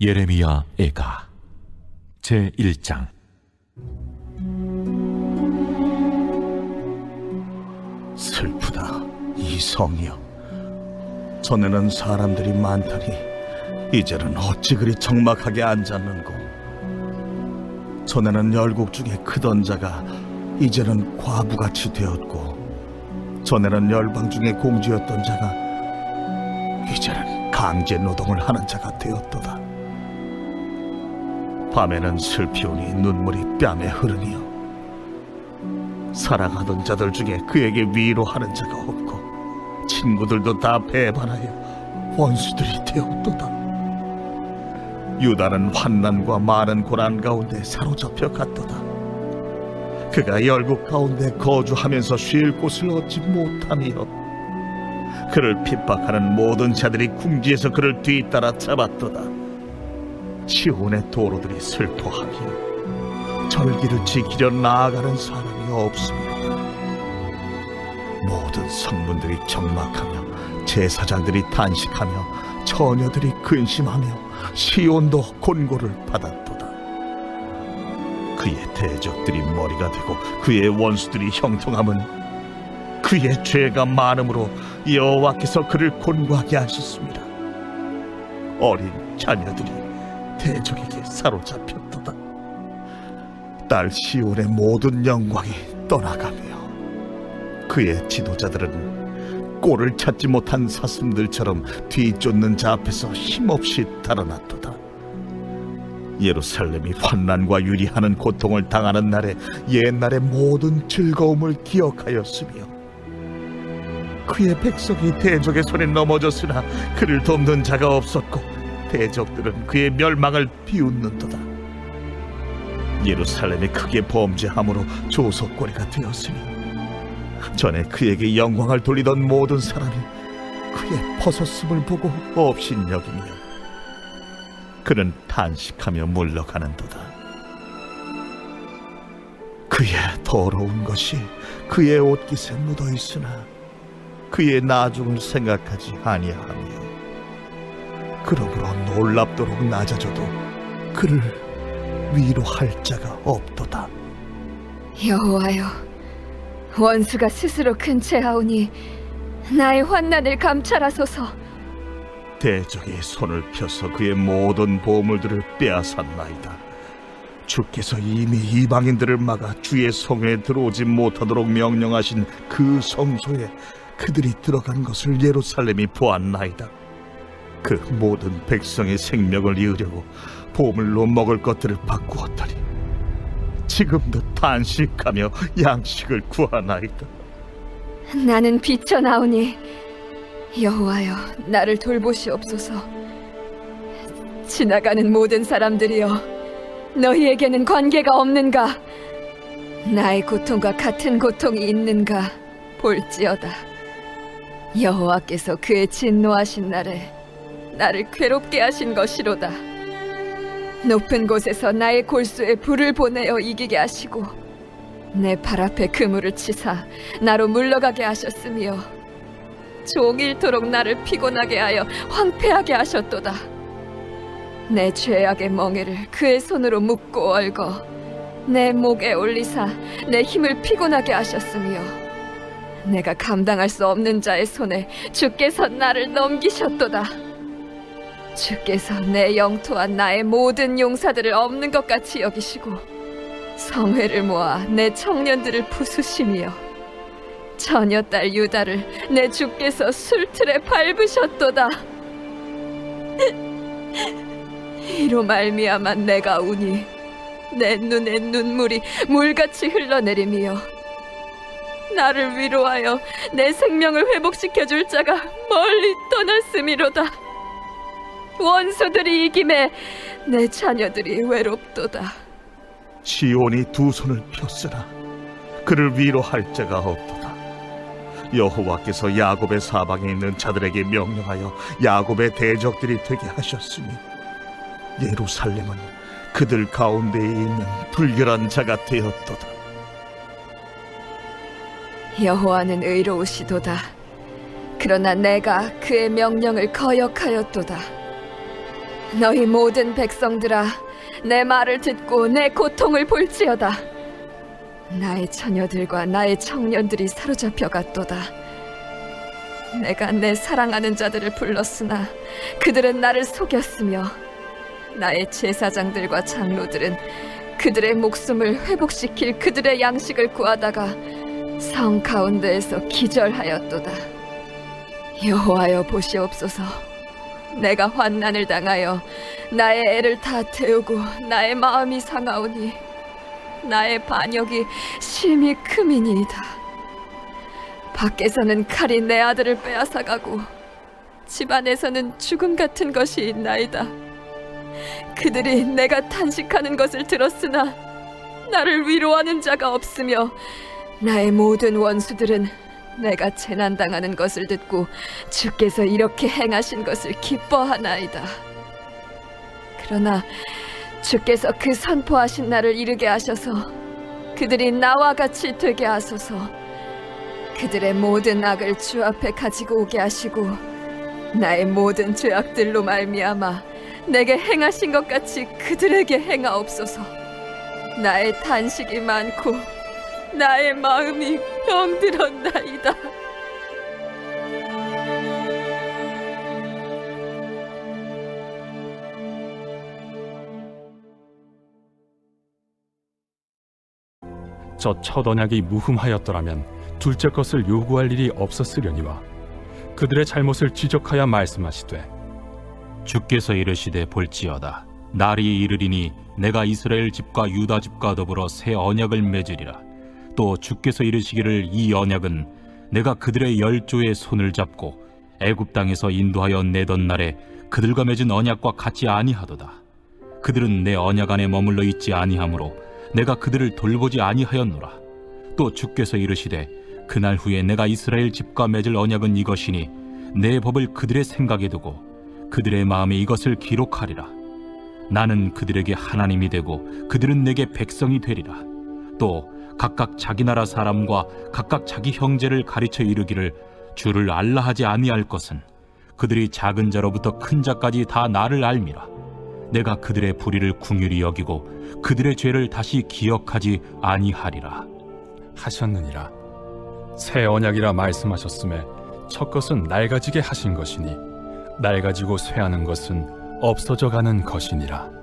예레미야 애가. 제 1장. 슬프다 이 성이여. 전에는 사람들이 많더니 이제는 어찌 그리 적막하게 앉았는고? 전에는 열국 중에 크던 자가 이제는 과부같이 되었고 전에는 열방 중에 공주였던 자가 이제는 강제 노동을 하는 자가 되었도다 밤에는 슬피 오니 눈물이 뺨에 흐르니요 사랑하던 자들 중에 그에게 위로하는 자가 없고 친구들도 다 배반하여 원수들이 되었도다. 유다는 환난과 많은 고난 가운데 사로잡혀 갔도다. 그가 열국 가운데 거주하면서 쉴 곳을 얻지 못하며 그를 핍박하는 모든 자들이 궁지에서 그를 뒤따라 잡았도다. 시온의 도로들이 슬퍼하며 절기를 지키려 나아가는 사람이 없습니다. 모든 성문들이 적막하며 제사장들이 탄식하며 처녀들이 근심하며 시온도 곤고를 받았도다. 그의 대적들이 머리가 되고 그의 원수들이 형통함은 그의 죄가 많음으로 여호와께서 그를 곤고하게 하셨습니다. 어린 자녀들이 대적에게 사로잡혔도다. 딸 시온의 모든 영광이 떠나가며 그의 지도자들은 꼴을 찾지 못한 사슴들처럼 뒤쫓는 자 앞에서 힘없이 달아났도다. 예루살렘이 환난과 유리하는 고통을 당하는 날에 옛날의 모든 즐거움을 기억하였으며 그의 백성이 대적의 손에 넘어졌으나 그를 돕는 자가 없었고 대적들은 그의 멸망을 비웃는도다. 예루살렘이 크게 범죄함으로 조석거리가 되었으니 전에 그에게 영광을 돌리던 모든 사람이 그의 벗었음을 보고 업신여기며 그는 탄식하며 물러가는도다 그의 더러운 것이 그의 옷깃에 묻어 있으나 그의 나중을 생각하지 아니하며 그러므로 놀랍도록 낮아져도 그를 위로할 자가 없도다. 여호와여, 원수가 스스로 큰 채하오니 나의 환난을 감찰하소서. 대적의 손을 펴서 그의 모든 보물들을 빼앗았나이다. 주께서 이미 이방인들을 막아 주의 성에 들어오지 못하도록 명령하신 그 성소에 그들이 들어간 것을 예루살렘이 보았나이다. 그 모든 백성의 생명을 이으려고 보물로 먹을 것들을 바꾸었더니 지금도 탄식하며 양식을 구하나이다. 나는 비쳐나오니 여호와여, 나를 돌보시옵소서. 지나가는 모든 사람들이여, 너희에게는 관계가 없는가? 나의 고통과 같은 고통이 있는가? 볼지어다. 여호와께서 그의 진노하신 날에 나를 괴롭게 하신 것이로다. 높은 곳에서 나의 골수에 불을 보내어 이기게 하시고 내 발 앞에 그물을 치사 나로 물러가게 하셨으며 종일토록 나를 피곤하게 하여 황폐하게 하셨도다. 내 죄악의 멍에를 그의 손으로 묶고 얽어 내 목에 올리사 내 힘을 피곤하게 하셨으며 내가 감당할 수 없는 자의 손에 주께서 나를 넘기셨도다. 주께서 내 영토와 나의 모든 용사들을 없는 것 같이 여기시고 성회를 모아 내 청년들을 부수시며 처녀 딸 유다를 내 주께서 술틀에 밟으셨도다. 이로 말미암아 내가 우니 내 눈에 눈물이 물같이 흘러내리며 나를 위로하여 내 생명을 회복시켜 줄 자가 멀리 떠났음이로다. 원수들이 이김에 내 자녀들이 외롭도다. 시온이 두 손을 폈으나 그를 위로할 자가 없도다. 여호와께서 야곱의 사방에 있는 자들에게 명령하여 야곱의 대적들이 되게 하셨으니 예루살렘은 그들 가운데에 있는 불결한 자가 되었도다. 여호와는 의로우시도다. 그러나 내가 그의 명령을 거역하였도다. 너희 모든 백성들아, 내 말을 듣고 내 고통을 볼지어다. 나의 처녀들과 나의 청년들이 사로잡혀 갔도다. 내가 내 사랑하는 자들을 불렀으나 그들은 나를 속였으며 나의 제사장들과 장로들은 그들의 목숨을 회복시킬 그들의 양식을 구하다가 성 가운데에서 기절하였도다. 여호와여 보시옵소서. 내가 환난을 당하여 나의 애를 다 태우고 나의 마음이 상하오니 나의 반역이 심히 크미니이다. 밖에서는 칼이 내 아들을 빼앗아가고 집안에서는 죽음 같은 것이 있나이다. 그들이 내가 탄식하는 것을 들었으나 나를 위로하는 자가 없으며 나의 모든 원수들은 내가 재난당하는 것을 듣고 주께서 이렇게 행하신 것을 기뻐하나이다. 그러나 주께서 그 선포하신 날을 이르게 하셔서 그들이 나와 같이 되게 하소서 그들의 모든 악을 주 앞에 가지고 오게 하시고 나의 모든 죄악들로 말미암아 내게 행하신 것 같이 그들에게 행하옵소서 나의 탄식이 많고 나의 마음이 병들었나이다. 저 첫 언약이 무흠하였더라면 둘째 것을 요구할 일이 없었으려니와 그들의 잘못을 지적하여 말씀하시되 주께서 이르시되 볼지어다 날이 이르리니 내가 이스라엘 집과 유다 집과 더불어 새 언약을 맺으리라 또 주께서 이르시기를 이 언약은 내가 그들의 열조의 손을 잡고 애굽 땅에서 인도하여 내던 날에 그들과 맺은 언약과 같이 아니하도다 그들은 내 언약 안에 머물러 있지 아니하므로 내가 그들을 돌보지 아니하였노라 또 주께서 이르시되 그날 후에 내가 이스라엘 집과 맺을 언약은 이것이니 내 법을 그들의 생각에 두고 그들의 마음에 이것을 기록하리라. 나는 그들에게 하나님이 되고 그들은 내게 백성이 되리라. 또 각각 자기 나라 사람과 각각 자기 형제를 가르쳐 이르기를 주를 알라 하지 아니할 것은 그들이 작은 자로부터 큰 자까지 다 나를 알미라. 내가 그들의 불의를 궁휼히 여기고 그들의 죄를 다시 기억하지 아니하리라. 하셨느니라 새 언약이라 말씀하셨음에 첫 것은 낡아지게 하신 것이니 낡아지고 쇠하는 것은 없어져 가는 것이니라